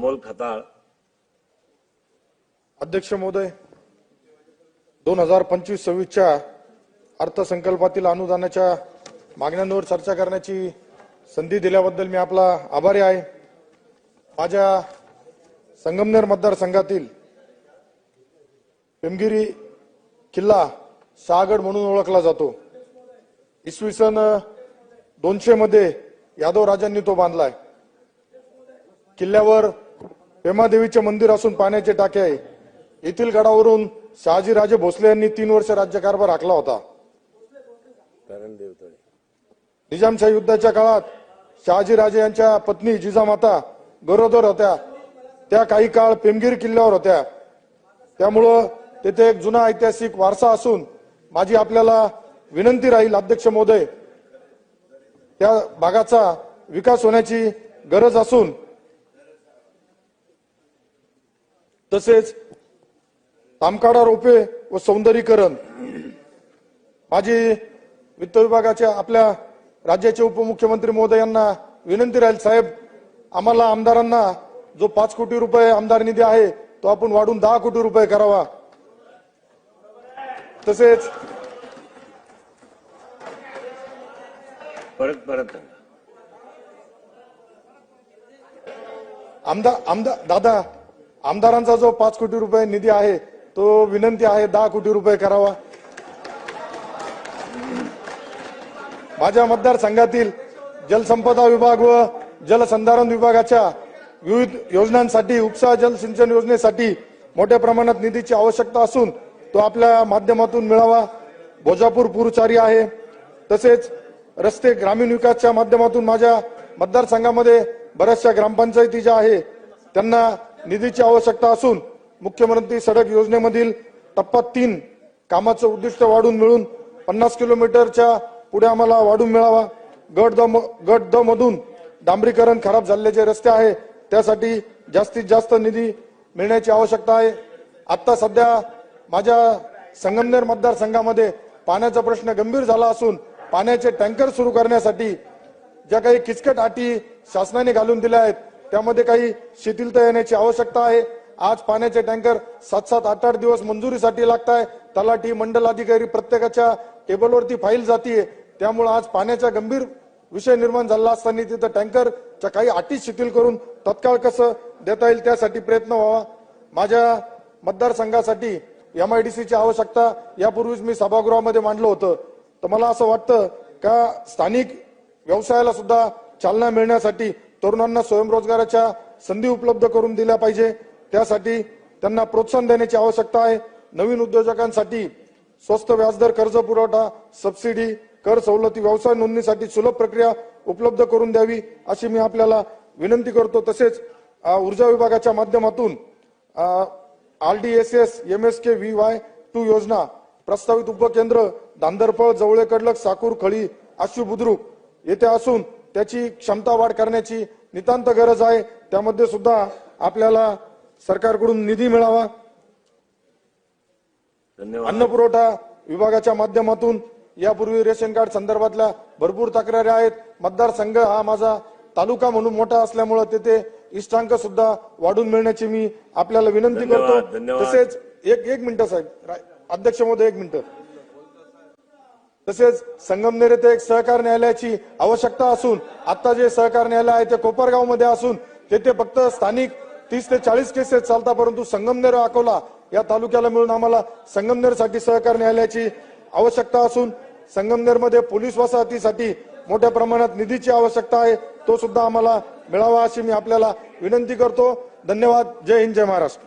अमोल खताळ. अध्यक्ष महोदय दोन हजार पंचवीस सव्वीसच्या अर्थसंकल्पातील अनुदानाच्या मागण्यांवर चर्चा करण्याची संधी दिल्याबद्दल मी आपला आभारी आहे. माझ्या संगमनेर मतदारसंघातील पेमगिरी किल्ला शहागड म्हणून ओळखला जातो. इसवी सन दोनशे मध्ये यादव राजांनी तो बांधलाय. किल्ल्यावर पेमादेवीचे मंदिर असून पाण्याचे टाके आहे. येथील गडावरून शहाजीराजे भोसले यांनी तीन वर्ष राज्यकारभार राखला होता. निजामशाही युद्धाच्या काळात शहाजीराजे यांच्या पत्नी जिजामाता गरोदर होत्या. त्या काही काळ पेमगिरी किल्ल्यावर होत्या. त्यामुळं तेथे एक जुना ऐतिहासिक वारसा असून माझी आपल्याला विनंती राहील अध्यक्ष महोदय त्या भागाचा विकास होण्याची गरज असून तसेच तामकाडा रोपे व सौंदर्यीकरण. माझी वित्त विभागाच्या आपल्या राज्याचे उपमुख्यमंत्री महोदयांना विनंती राहील साहेब आम्हाला आमदारांना जो पाच कोटी रुपये आमदार निधी आहे तो आपण वाढून दहा कोटी रुपये करावा. तसेच परत परत. आमदार आमदार दादा आमदारांचा जो पाच कोटी रुपये निधी आहे तो विनंती आहे दहा कोटी रुपये करावा. माझ्या मतदारसंघातील जलसंपदा विभाग व जलसंधारण विभागाच्या विविध योजनांसाठी उपसा जल सिंचन योजनेसाठी मोठ्या प्रमाणात निधीची आवश्यकता असून तो आपल्या माध्यमातून मिळावा. भोजापूर पुरुचारी आहे. तसेच रस्ते ग्रामीण विकासच्या माध्यमातून माझ्या मतदारसंघामध्ये बऱ्याचशा ग्रामपंचायती ज्या आहे त्यांना निधीची आवश्यकता असून मुख्यमंत्री सडक योजनेमधील टप्पा तीन कामाचं उद्दिष्ट वाढून मिळून पन्नास किलोमीटरच्या पुढे आम्हाला वाढून मिळावा. गट द गट द मधून डांबरीकरण खराब झालेले रस्ते आहे त्यासाठी जास्तीत जास्त निधी मिळण्याची आवश्यकता आहे. आता सध्या माझ्या संगमनेर मतदारसंघामध्ये पाण्याचा प्रश्न गंभीर झाला असून पाण्याचे टँकर सुरू करण्यासाठी ज्या काही किचकट अटी शासनाने घालून दिल्या आहेत त्यामध्ये काही शिथिलता येण्याची आवश्यकता आहे. आज पाण्याचे टँकर सात सात आठ आठ दिवस मंजुरीसाठी लागत आहे तलाठी मंडल अधिकारी प्रत्येकाच्या टेबलवरती फाईल जातीये. त्यामुळे आज पाण्याचा गंभीर विषय निर्माण झाला असताना तिथं टँकरच्या काही अटी शिथिल करून तत्काळ कसं देता येईल त्यासाठी प्रयत्न व्हावा. माझ्या मतदारसंघासाठी एम आय डी सीची आवश्यकता यापूर्वीच मी सभागृहामध्ये मांडलं होतं. तर मला असं वाटतं का स्थानिक व्यवसायाला सुद्धा चालना मिळण्यासाठी तरुणांना स्वयंरोजगाराच्या संधी उपलब्ध करून दिल्या पाहिजे. त्यासाठी त्यांना प्रोत्साहन देण्याची आवश्यकता आहे. नवीन उद्योजकांसाठी स्वस्त व्याजदर कर्ज पुरवठा सबसिडी कर सवलती व्यवसाय नोंदणीसाठी सुलभ प्रक्रिया उपलब्ध करून द्यावी अशी मी आपल्याला विनंती करतो. तसेच ऊर्जा विभागाच्या माध्यमातून R D S S M S K V Y two योजना प्रस्तावित उपकेंद्र दांदरफळ जवळे कडलक साकूर खळी आशु बुद्रुक येथे असून त्याची क्षमता वाढ करण्याची नितांत गरज आहे. त्यामध्ये सुद्धा आपल्याला सरकारकडून निधी मिळावा. अन्न पुरवठा विभागाच्या माध्यमातून यापूर्वी रेशन कार्ड संदर्भातल्या भरपूर तक्रारी आहेत. मतदारसंघ हा माझा तालुका म्हणून मोठा असल्यामुळे तेथे इष्टांक सुद्धा वाढून मिळण्याची मी आपल्याला विनंती करतो. तसेच एक एक मिनिट साहेब. अध्यक्ष महोदय एक मिनिट. तसेच संगमनेर येथे एक सहकार न्यायालयाची आवश्यकता असून आता जे सहकार न्यायालय आहे ते कोपरगावमध्ये असून तेथे फक्त स्थानिक तीस ते चाळीस केसेस चालतात परंतु संगमनेर अकोला या तालुक्याला मिळून आम्हाला संगमनेरसाठी सहकार न्यायालयाची आवश्यकता असून संगमनेरमध्ये पोलीस वसाहतीसाठी मोठ्या प्रमाणात निधीची आवश्यकता आहे तो सुद्धा आम्हाला मिळावा अशी मी आपल्याला विनंती करतो. धन्यवाद. जय हिंद जय महाराष्ट्र.